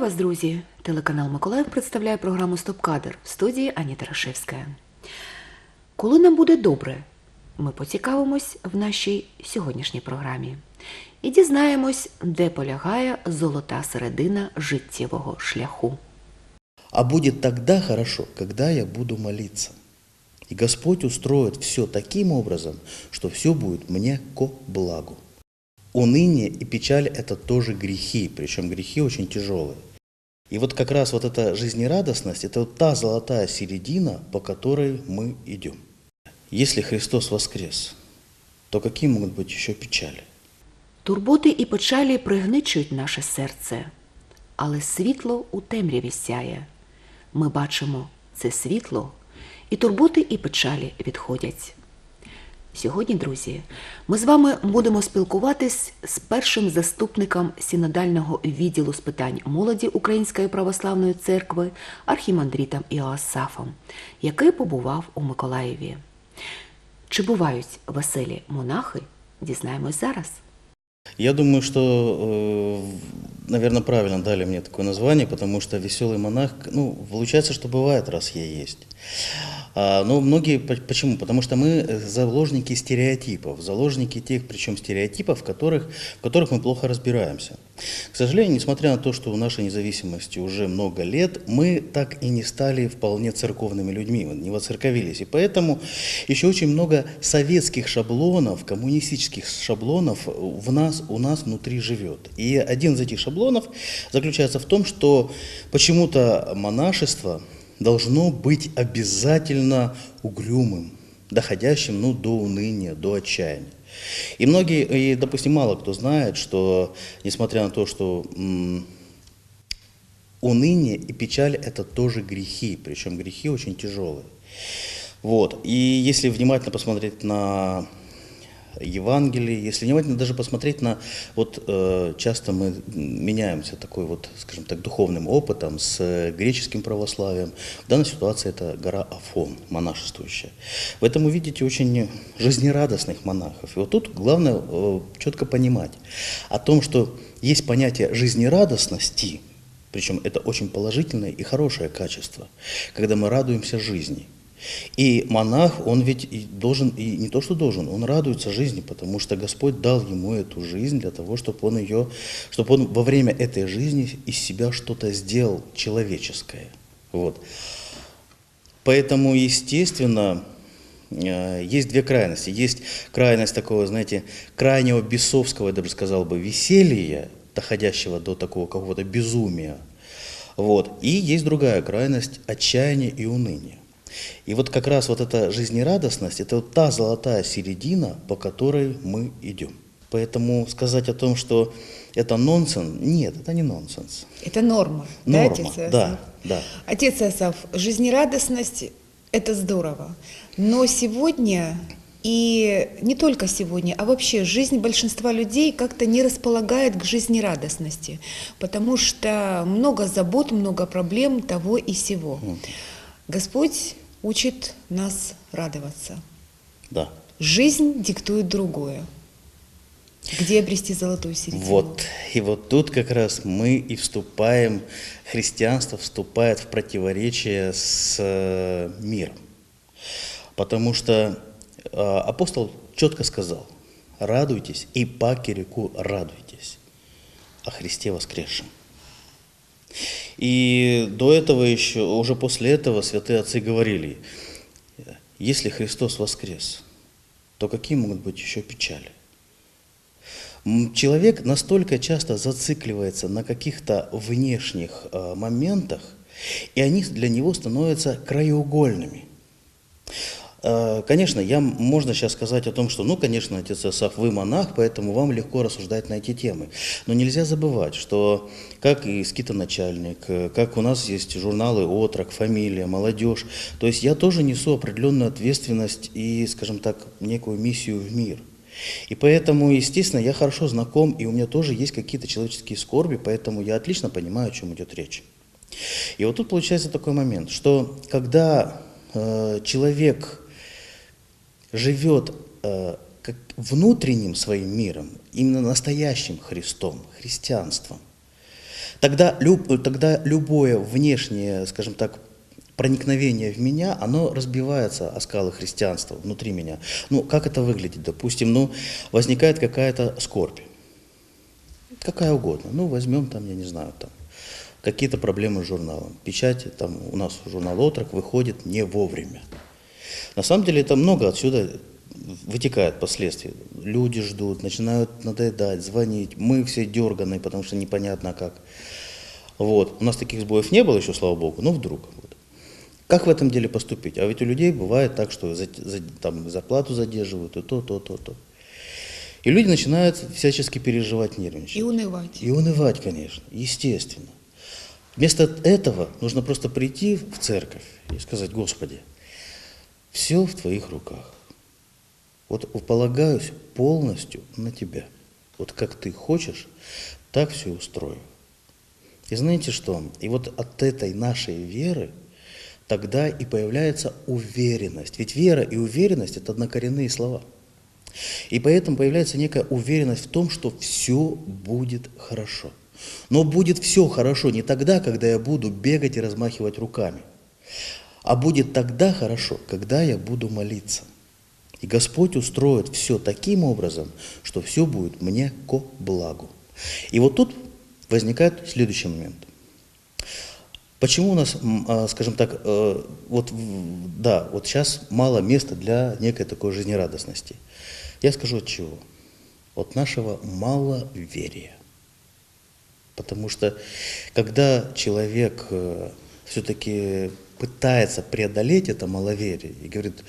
Вітаю вас, друзі! Телеканал Миколаїв представляє програму Стоп-кадр в студії Аніта Рашевська. Коли нам буде добре, ми поцікавимось в нашій сьогоднішній програмі і дізнаємось, де полягає золота середина життєвого шляху. А будет тогда хорошо, когда я буду молиться. И Господь устроит все таким образом, что все будет мне ко благу. Уныние и печаль – это тоже грехи, причем грехи очень тяжелые. И вот как раз вот эта жизнерадостность – это вот та золотая середина, по которой мы идем. Если Христос воскрес, то какие могут быть еще печали? Турботи і печалі пригничують наше серце, але світло у темряві сяє. Ми бачимо це світло, і турботи і печалі відходять. Сьогодні, друзі, ми з вами будемо спілкуватись з першим заступником синодального відділу з питань молоді Української православної церкви архімандритом Іоасафом, який побував у Миколаєві. Чи бувають веселі монахи? Дізнаємось зараз. Я думаю, что, наверное, правильно дали мне такое название, потому что веселый монах, ну, получается, что бывает, раз я есть. А, Но многие, по- почему? Потому что мы э, заложники стереотипов, заложники тех, причем стереотипов, в которых, в которых мы плохо разбираемся. К сожалению, несмотря на то, что у нашей независимости уже много лет, мы так и не стали вполне церковными людьми, не воцерковились. И поэтому еще очень много советских шаблонов, коммунистических шаблонов в нас, у нас внутри живет. И один из этих шаблонов заключается в том, что почему-то монашество должно быть обязательно угрюмым, доходящим ну, до уныния, до отчаяния. И многие, и, допустим, мало кто знает, что, несмотря на то, что уныние и печаль – это тоже грехи, причем грехи очень тяжелые. Вот. И если внимательно посмотреть на Евангелие, если внимательно даже посмотреть на, вот э, часто мы меняемся такой вот, скажем так, духовным опытом с э, греческим православием. В данной ситуации это гора Афон, монашествующая. В этом вы видите очень жизнерадостных монахов. И вот тут главное э, четко понимать о том, что есть понятие жизнерадостности, причем это очень положительное и хорошее качество, когда мы радуемся жизни. И монах, он ведь и должен, и не то что должен, он радуется жизни, потому что Господь дал ему эту жизнь для того, чтобы он ее, чтобы он во время этой жизни из себя что-то сделал человеческое. Вот. Поэтому, естественно, э, есть две крайности. Есть крайность такого, знаете, крайнего бесовского, я даже сказал бы, веселья, доходящего до такого какого-то безумия. Вот. И есть другая крайность отчаяния и уныния. И вот как раз вот эта жизнерадостность, это вот та золотая середина, по которой мы идем. Поэтому сказать о том, что это нонсенс, нет, это не нонсенс. Это норма, Норма, да, отец да, да. Отец Иосаф, жизнерадостность – это здорово. Но сегодня, и не только сегодня, а вообще жизнь большинства людей как-то не располагает к жизнерадостности, потому что много забот, много проблем того и сего. Господь учит нас радоваться. Да. Жизнь диктует другое. Где обрести золотую середину? Вот. И вот тут как раз мы и вступаем, христианство вступает в противоречие с э, миром. Потому что э, апостол четко сказал, радуйтесь и паки реку радуйтесь о Христе воскресшем. И до этого еще, уже после этого святые отцы говорили, если Христос воскрес, то какие могут быть еще печали? Человек настолько часто зацикливается на каких-то внешних э, моментах, и они для него становятся краеугольными. Э, Конечно, я, можно сейчас сказать о том, что, ну, конечно, отец Исаф, вы монах, поэтому вам легко рассуждать на эти темы. Но нельзя забывать, что как и скитоначальник, э, как у нас есть журналы «Отрок», «Фамилия», «Молодежь», то есть я тоже несу определенную ответственность и, скажем так, некую миссию в мир. И поэтому, естественно, я хорошо знаком, и у меня тоже есть какие-то человеческие скорби, поэтому я отлично понимаю, о чем идет речь. И вот тут получается такой момент, что когда э, человек живет э, как внутренним своим миром, именно настоящим Христом, христианством, тогда, люб- тогда любое внешнее, скажем так, проникновение в меня, оно разбивается о скалы христианства внутри меня. Ну, как это выглядит? Допустим, ну, возникает какая-то скорбь. Какая угодно. Ну, возьмем там, я не знаю, там, какие-то проблемы с журналом. Печать, там, у нас журнал «Отрок» выходит не вовремя. На самом деле это много отсюда вытекает последствий. Люди ждут, начинают надоедать, звонить. Мы все дерганые, потому что непонятно как. Вот. У нас таких сбоев не было еще, слава богу, но вдруг. Вот. Как в этом деле поступить? А ведь у людей бывает так, что за, за- там, зарплату задерживают, и то, то, то, то. И люди начинают всячески переживать, нервничать. И унывать. И унывать, конечно, естественно. Вместо этого нужно просто прийти в церковь и сказать, Господи, все в Твоих руках. Вот полагаюсь полностью на Тебя. Вот как Ты хочешь, так все устрою. И знаете что? И вот от этой нашей веры тогда и появляется уверенность. Ведь вера и уверенность – это однокоренные слова. И поэтому появляется некая уверенность в том, что все будет хорошо. Но будет все хорошо не тогда, когда я буду бегать и размахивать руками, а будет тогда хорошо, когда я буду молиться. И Господь устроит все таким образом, что все будет мне ко благу. И вот тут возникает следующий момент. Почему у нас, а, скажем так, э, вот, да, вот сейчас мало места для некой такой жизнерадостности? Я скажу от чего? От нашего маловерия. Потому что когда человек все-таки пытается преодолеть это маловерие и говорит,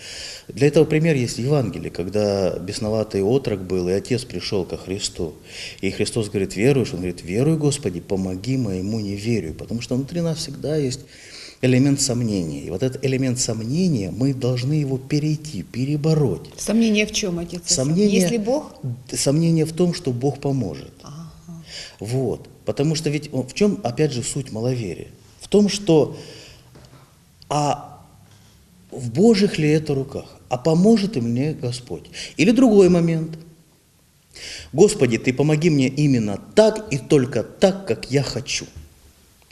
для этого пример есть Евангелие, когда бесноватый отрок был, и отец пришел ко Христу. И Христос говорит, веруешь? Он говорит, верую, Господи, помоги моему неверию. Потому что внутри нас всегда есть элемент сомнения. И вот этот элемент сомнения, мы должны его перейти, перебороть. Сомнение в чем, отец? Сомнение, Если Бог? Сомнение в том, что Бог поможет. Ага. Вот. Потому что ведь в чем, опять же, суть маловерия? В том, что а в Божьих ли это руках? А поможет и мне Господь? Или другой момент. Господи, Ты помоги мне именно так и только так, как я хочу.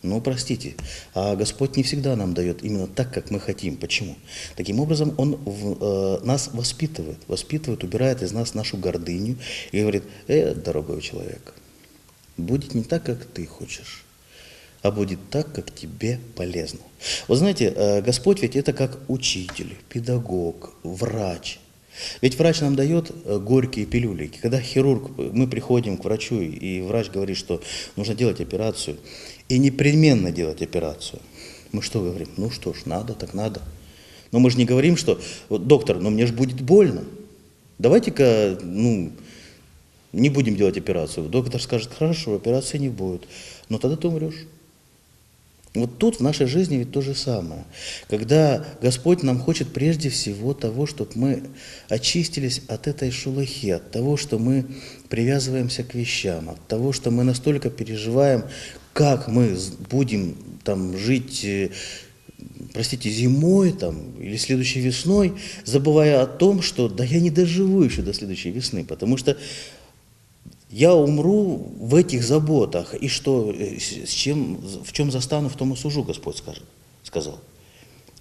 Ну, простите, а Господь не всегда нам дает именно так, как мы хотим. Почему? Таким образом, Он в- э, нас воспитывает, воспитывает, убирает из нас нашу гордыню и говорит, э, дорогой человек, будет не так, как ты хочешь, а будет так, как тебе полезно. Вот знаете, э, Господь ведь это как учитель, педагог, врач. Ведь врач нам дает э, горькие пилюли. Когда хирург, мы приходим к врачу, и врач говорит, что нужно делать операцию, и непременно делать операцию. Мы что говорим? Ну что ж, надо, так надо. Но мы же не говорим, что, доктор, но мне же будет больно. Давайте-ка, ну, не будем делать операцию. Доктор скажет, хорошо, операции не будет, но тогда ты умрешь. Вот тут в нашей жизни ведь то же самое. Когда Господь нам хочет прежде всего того, чтобы мы очистились от этой шелухи, от того, что мы привязываемся к вещам, от того, что мы настолько переживаем, как мы будем там жить, э, простите, зимой там, или следующей весной, забывая о том, что да я не доживу еще до следующей весны, потому что я умру в этих заботах, и что, э, с чем, в чем застану, в том и сужу, Господь скажет, сказал.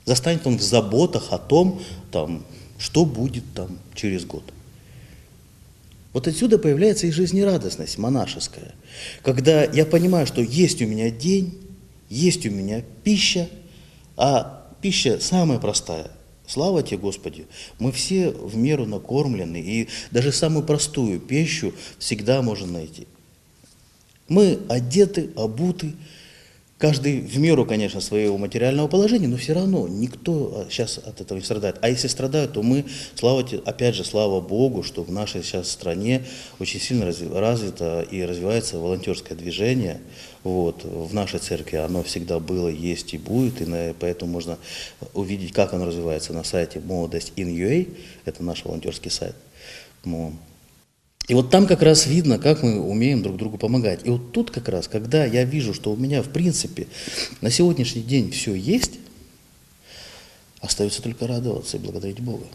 Застанет он в заботах о том, там, что будет там через год. Вот отсюда появляется и жизнерадостность монашеская, когда я понимаю, что есть у меня день, есть у меня пища, а пища самая простая. Слава тебе, Господи, мы все в меру накормлены, и даже самую простую пищу всегда можно найти. Мы одеты, обуты, каждый в меру, конечно, своего материального положения, но все равно никто сейчас от этого не страдает. А если страдают, то мы, слава, те- опять же, слава Богу, что в нашей сейчас стране очень сильно разви- развито и развивается волонтерское движение. Вот, в нашей церкви оно всегда было, есть и будет, и поэтому можно увидеть, как оно развивается на сайте молодость in.ua, это наш волонтерский сайт. Ну, и вот там как раз видно, как мы умеем друг другу помогать. И вот тут как раз, когда я вижу, что у меня, в принципе, на сегодняшний день все есть, остается только радоваться и благодарить Бога.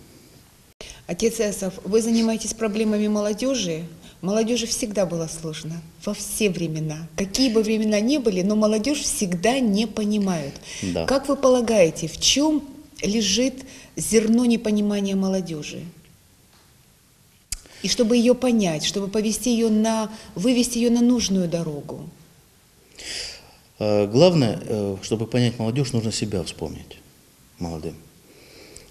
Отец Эсов, вы занимаетесь проблемами молодежи. Молодежи всегда было сложно, во все времена. Какие бы времена ни были, но молодежь всегда не понимают. Да. Как вы полагаете, в чем лежит зерно непонимания молодежи? И чтобы ее понять, чтобы повести ее на, вывести ее на нужную дорогу. Э, Главное, э, чтобы понять молодежь, нужно себя вспомнить молодым.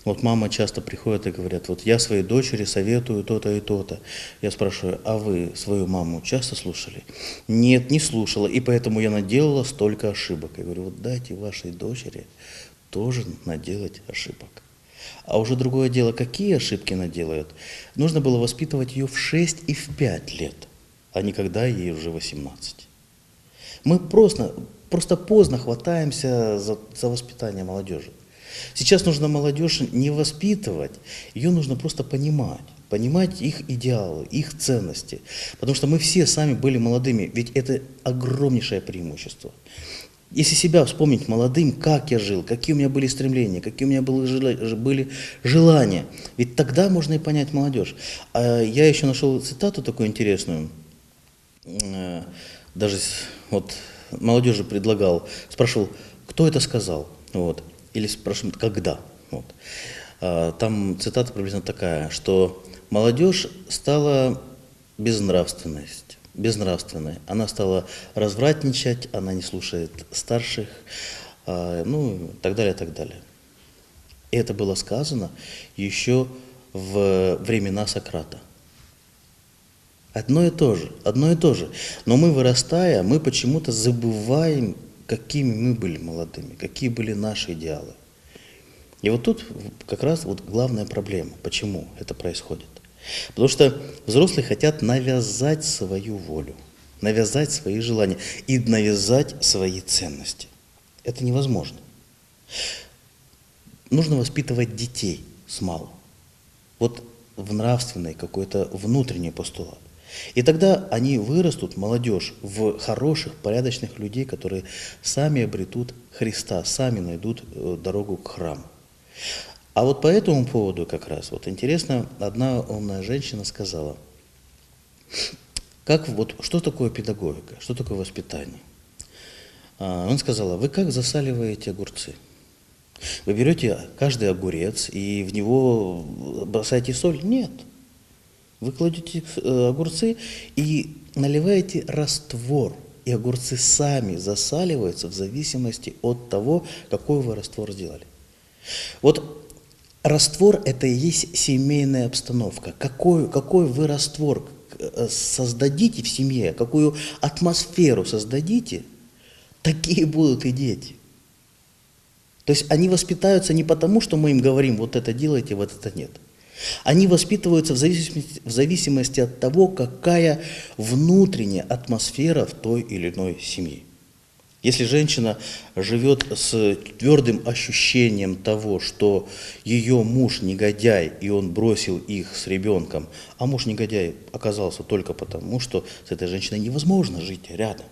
Вот мама часто приходит и говорят, вот я своей дочери советую то-то и то-то. Я спрашиваю, а вы свою маму часто слушали? Нет, не слушала, и поэтому я наделала столько ошибок. Я говорю, вот дайте вашей дочери тоже наделать ошибок. А уже другое дело, какие ошибки она делает. Нужно было воспитывать ее в 6 и в 5 лет, а не когда ей уже 18. Мы просто, просто поздно хватаемся за, за воспитание молодежи. Сейчас нужно молодежь не воспитывать, ее нужно просто понимать. Понимать их идеалы, их ценности. Потому что мы все сами были молодыми, ведь это огромнейшее преимущество. Если себя вспомнить молодым, как я жил, какие у меня были стремления, какие у меня были, жела- были желания, ведь тогда можно и понять молодежь. А я еще нашел цитату такую интересную, Э, даже вот молодежи предлагал, спрашивал, кто это сказал, вот, или спрашивал, когда, вот. А, Там цитата приблизительно такая, что молодежь стала безнравственность, безнравственной. Она стала развратничать, она не слушает старших, а, ну, так далее, так далее. И это было сказано еще в времена Сократа. Одно и то же, одно и то же. Но мы, вырастая, мы почему-то забываем, какими мы были молодыми, какие были наши идеалы. И вот тут как раз вот главная проблема, почему это происходит. Потому что взрослые хотят навязать свою волю, навязать свои желания и навязать свои ценности. Это невозможно. Нужно воспитывать детей с малу. Вот в нравственный какой-то внутренний постулат. И тогда они вырастут, молодежь, в хороших, порядочных людей, которые сами обретут Христа, сами найдут э, дорогу к храму. А вот по этому поводу как раз, вот интересно, одна умная женщина сказала, как вот, что такое педагогика, что такое воспитание? А, Он сказала, вы как засаливаете огурцы? Вы берете каждый огурец и в него бросаете соль? Нет. Вы кладете э, огурцы и наливаете раствор, и огурцы сами засаливаются в зависимости от того, какой вы раствор сделали. Вот раствор – это и есть семейная обстановка. Какой, какой вы раствор э, создадите в семье, какую атмосферу создадите, такие будут и дети. То есть они воспитаются не потому, что мы им говорим, вот это делайте, вот это нет. Они воспитываются в зависимости, в зависимости от того, какая внутренняя атмосфера в той или иной семье. Если женщина живет с твердым ощущением того, что ее муж негодяй, и он бросил их с ребенком, а муж негодяй оказался только потому, что с этой женщиной невозможно жить рядом.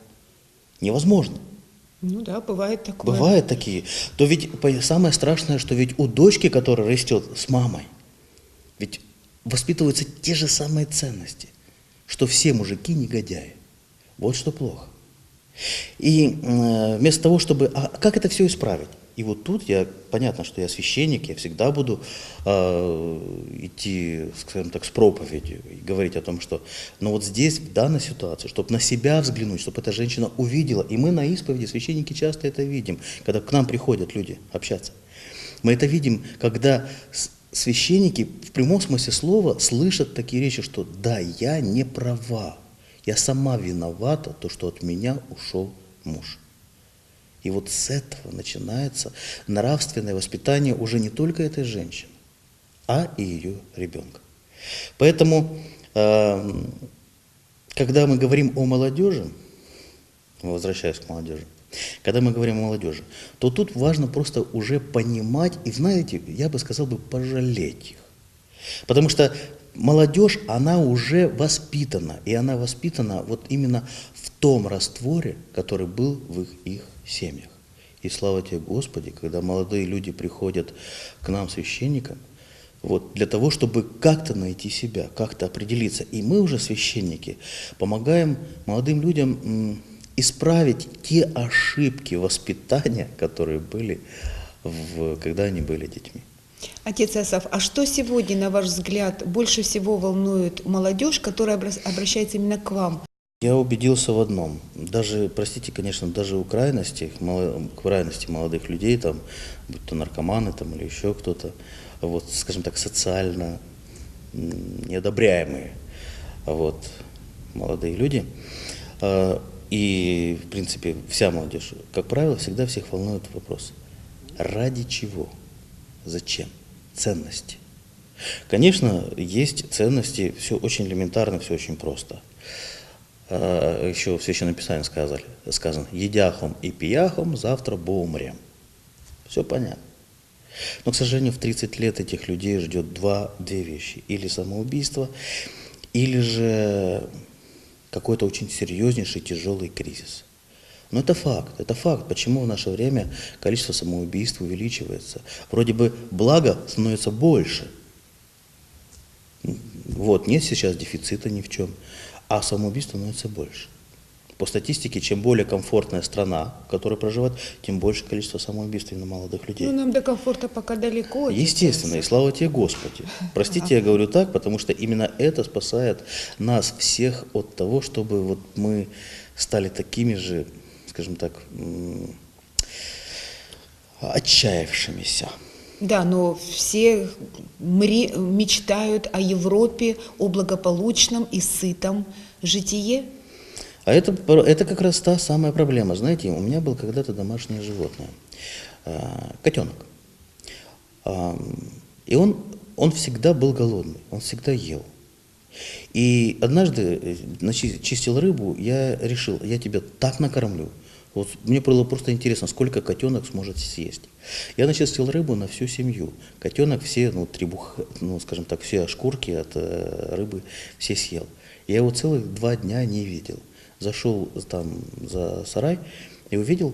Невозможно. Ну да, бывает такое. Бывают такие. То ведь самое страшное, что ведь у дочки, которая растет с мамой, ведь воспитываются те же самые ценности, что все мужики негодяи. Вот что плохо. И э, вместо того, чтобы... А как это все исправить? И вот тут я, понятно, что я священник, я всегда буду э, идти, скажем так, с проповедью и говорить о том, что... Но вот здесь, в данной ситуации, чтобы на себя взглянуть, чтобы эта женщина увидела, и мы на исповеди, священники часто это видим, когда к нам приходят люди общаться. Мы это видим, когда священники в прямом смысле слова слышат такие речи, что да, я не права, я сама виновата, то, что от меня ушел муж. И вот с этого начинается нравственное воспитание уже не только этой женщины, а и ее ребенка. Поэтому, э, когда мы говорим о молодежи, возвращаясь к молодежи, когда мы говорим о молодежи, то тут важно просто уже понимать и, знаете, я бы сказал бы, пожалеть их. Потому что молодежь, она уже воспитана, и она воспитана вот именно в том растворе, который был в их, их семьях. И слава тебе, Господи, когда молодые люди приходят к нам, священникам, Вот, для того, чтобы как-то найти себя, как-то определиться. И мы уже, священники, помогаем молодым людям исправить те ошибки воспитания, которые были, в, когда они были детьми. Отец Асав, а что сегодня, на ваш взгляд, больше всего волнует молодежь, которая обращается именно к вам? Я убедился в одном. Даже, простите, конечно, даже у крайности, к крайности молодых людей, там, будь то наркоманы там, или еще кто-то, вот, скажем так, социально неодобряемые вот, молодые люди. И, в принципе, вся молодежь, как правило, всегда всех волнует вопрос, ради чего, зачем, ценности. Конечно, есть ценности, все очень элементарно, все очень просто. А, Еще в Священном Писании сказали, сказано, едяхом и пияхом завтра бо умрем. Все понятно. Но, к сожалению, в 30 лет этих людей ждет два, две вещи. Или самоубийство, или же какой-то очень серьезнейший, тяжелый кризис. Но это факт, это факт, почему в наше время количество самоубийств увеличивается. Вроде бы благо становится больше. Вот, нет сейчас дефицита ни в чем, а самоубийств становится больше. По статистике, чем более комфортная страна, в которой проживают, тем больше количество самоубийств именно молодых людей. Ну, нам до комфорта пока далеко. Естественно, и слава тебе, Господи. Простите, я говорю так, потому что именно это спасает нас всех от того, чтобы вот мы стали такими же, скажем так, отчаявшимися. Да, но все мечтают о Европе, о благополучном и сытом житие. А это, это как раз та самая проблема. Знаете, у меня был когда-то домашнее животное, а, котенок. И он, он всегда был голодный, он всегда ел. И однажды, э, чистил рыбу, я решил, я тебя так накормлю. Вот мне было просто интересно, сколько котенок сможет съесть. Я начистил рыбу на всю семью. Котенок все, ну, требух, ну, скажем так, все шкурки от э, рыбы все съел. Я его целых два дня не видел. Зашел там за сарай и увидел,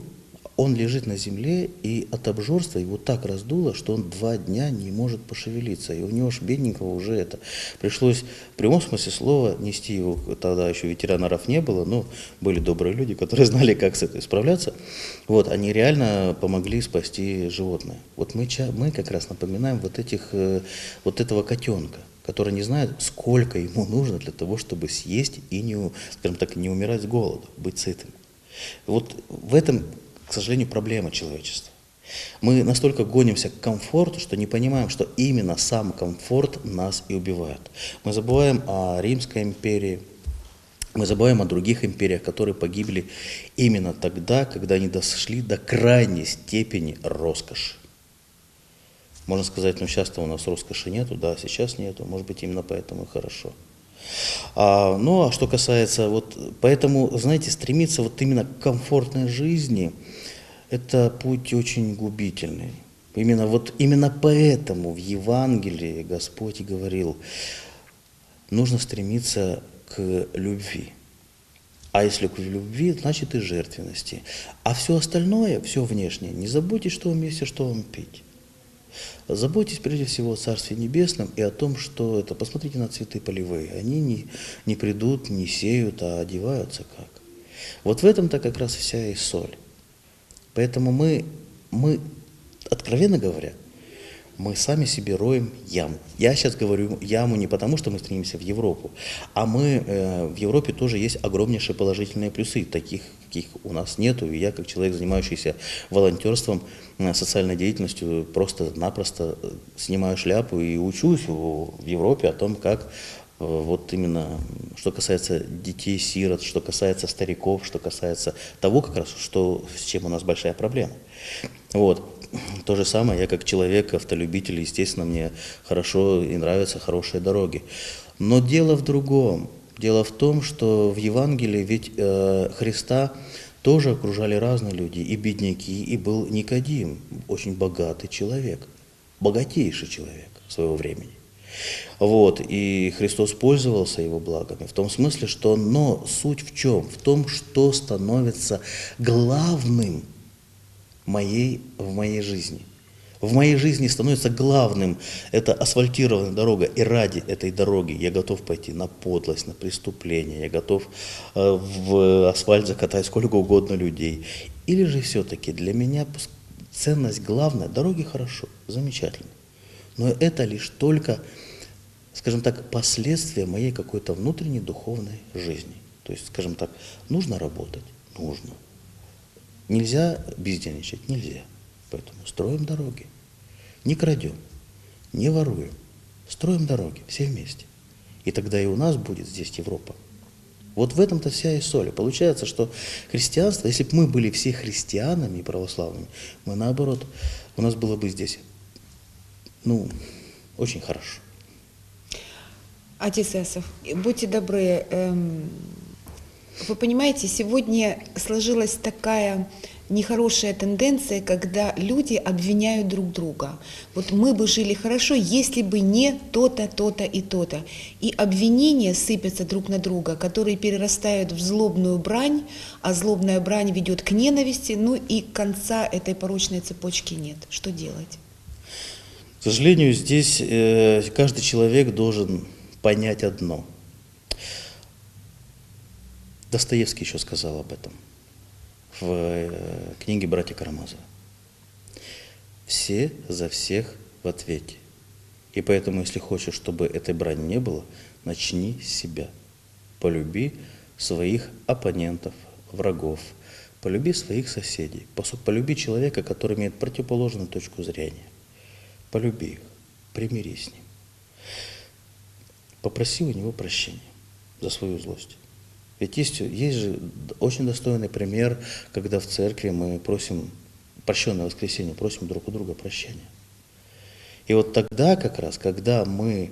он лежит на земле, и от обжорства его так раздуло, что он два дня не может пошевелиться. И у него ж бедненького уже это. Пришлось в прямом смысле слова нести его, тогда еще ветеринаров не было, но были добрые люди, которые знали, как с этим справляться. Вот, они реально помогли спасти животное. Вот мы, мы как раз напоминаем вот, этих, э, вот этого котенка, который не знает, сколько ему нужно для того, чтобы съесть и, не, скажем так, не умирать с голоду, быть сытым. Вот в этом, к сожалению, проблема человечества. Мы настолько гонимся к комфорту, что не понимаем, что именно сам комфорт нас и убивает. Мы забываем о Римской империи, мы забываем о других империях, которые погибли именно тогда, когда они дошли до крайней степени роскоши. Можно сказать, ну сейчас-то у нас роскоши нету, да, сейчас нету, может быть, именно поэтому и хорошо. А, ну, а что касается, вот, поэтому, знаете, стремиться вот именно к комфортной жизни, это путь очень губительный. Именно вот именно поэтому в Евангелии Господь говорил, нужно стремиться к любви. А если к любви, значит и жертвенности. А все остальное, все внешнее, не заботьтесь, что вам есть и что вам пить. Заботьтесь прежде всего о Царстве Небесном и о том, что это, посмотрите на цветы полевые, они не, не придут, не сеют, а одеваются как. Вот в этом-то как раз вся и соль. Поэтому мы, мы, откровенно говоря, мы сами себе роем яму. Я сейчас говорю яму не потому, что мы стремимся в Европу, а мы э, в Европе тоже есть огромнейшие положительные плюсы, таких, каких у нас нету. И я, как человек, занимающийся волонтерством, э, социальной деятельностью, просто-напросто э, снимаю шляпу и учусь в в Европе о том, как э, вот именно, что касается детей, сирот, что касается стариков, что касается того, как раз, что, с чем у нас большая проблема. Вот. То же самое, я как человек, автолюбитель, естественно, мне хорошо и нравятся хорошие дороги. Но дело в другом. Дело в том, что в Евангелии ведь э, Христа тоже окружали разные люди, и бедняки, и был Никодим, очень богатый человек, богатейший человек своего времени. Вот, и Христос пользовался его благами в том смысле, что, но суть в чем? В том, что становится главным моей, в моей жизни. В моей жизни становится главным это асфальтированная дорога, и ради этой дороги я готов пойти на подлость, на преступление, я готов э, в асфальт закатать сколько угодно людей. Или же все-таки для меня ценность главная, дороги хорошо, замечательно. Но это лишь только, скажем так, последствия моей какой-то внутренней духовной жизни. То есть, скажем так, нужно работать? Нужно. Нельзя бездельничать? Нельзя. Поэтому строим дороги. Не крадем, не воруем. Строим дороги все вместе. И тогда и у нас будет здесь Европа. Вот в этом-то вся и соль. Получается, что христианство, если бы мы были все христианами и православными, мы наоборот, у нас было бы здесь, ну, очень хорошо. Отец Иосиф, будьте добры, эм, вы понимаете, сегодня сложилась такая нехорошая тенденция, когда люди обвиняют друг друга. Вот мы бы жили хорошо, если бы не то-то, то-то и то-то. И обвинения сыпятся друг на друга, которые перерастают в злобную брань, а злобная брань ведет к ненависти, ну и конца этой порочной цепочки нет. Что делать? К сожалению, здесь э, каждый человек должен понять одно. Достоевский еще сказал об этом в э, книге «Братья Карамазовы». Все за всех в ответе. И поэтому, если хочешь, чтобы этой брани не было, начни с себя. Полюби своих оппонентов, врагов, полюби своих соседей, полюби человека, который имеет противоположную точку зрения. Полюби их, примирись с ним. Попроси у него прощения за свою злость. Ведь есть, есть же очень достойный пример, когда в церкви мы просим, прощенное воскресенье, просим друг у друга прощения. И вот тогда как раз, когда мы...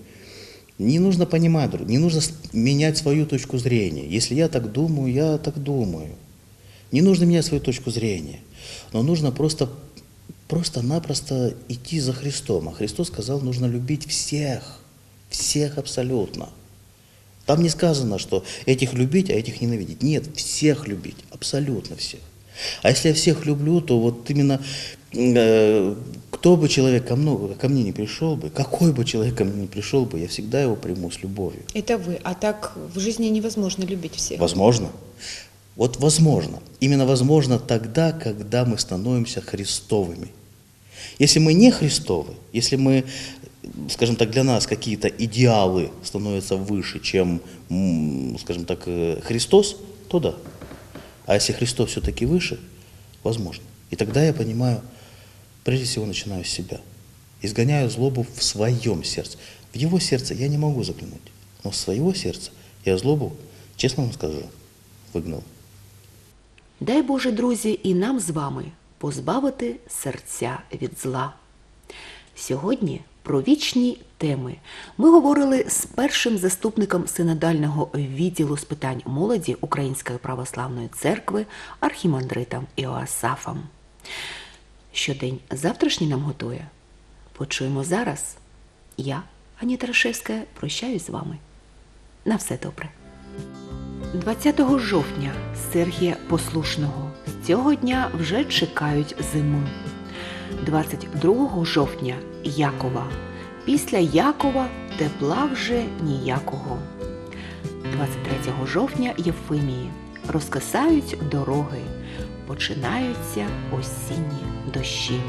Не нужно понимать, друг- не нужно менять свою точку зрения. Если я так думаю, я так думаю. Не нужно менять свою точку зрения. Но нужно просто просто-напросто идти за Христом. А Христос сказал, нужно любить всех, всех абсолютно. Там не сказано, что этих любить, а этих ненавидеть. Нет, всех любить, абсолютно всех. А если я всех люблю, то вот именно э, кто бы человек ко, мне, ко мне не пришел бы, какой бы человек ко мне не пришел бы, я всегда его приму с любовью. Это вы. А так в жизни невозможно любить всех. Возможно. Вот возможно. Именно возможно тогда, когда мы становимся Христовыми. Если мы не Христовы, если мы, скажем так, для нас какие-то идеалы становятся выше, чем, м, скажем так, э, Христос, то да. А если Христос все-таки выше, возможно. И тогда я понимаю, прежде всего начинаю с себя. Изгоняю злобу в своем сердце. В его сердце я не могу заглянуть. Но в своего сердца я злобу, честно вам скажу, выгнал. Дай Боже, друзі, і нам з вами позбавити серця від зла. Сьогодні про вічні теми ми говорили з першим заступником синодального відділу з питань молоді Української православної церкви архімандритом Іоасафом. Щодень завтрашній нам готує. Почуємо зараз. Я, Аніта Рашевська, прощаюсь з вами. На все добре. 20 жовтня Сергія Послушного. З цього дня вже чекають зиму. 22 жовтня Якова. Після Якова тепла вже ніякого. 23 жовтня Єфимії. Розкисають дороги. Починаються осінні дощі.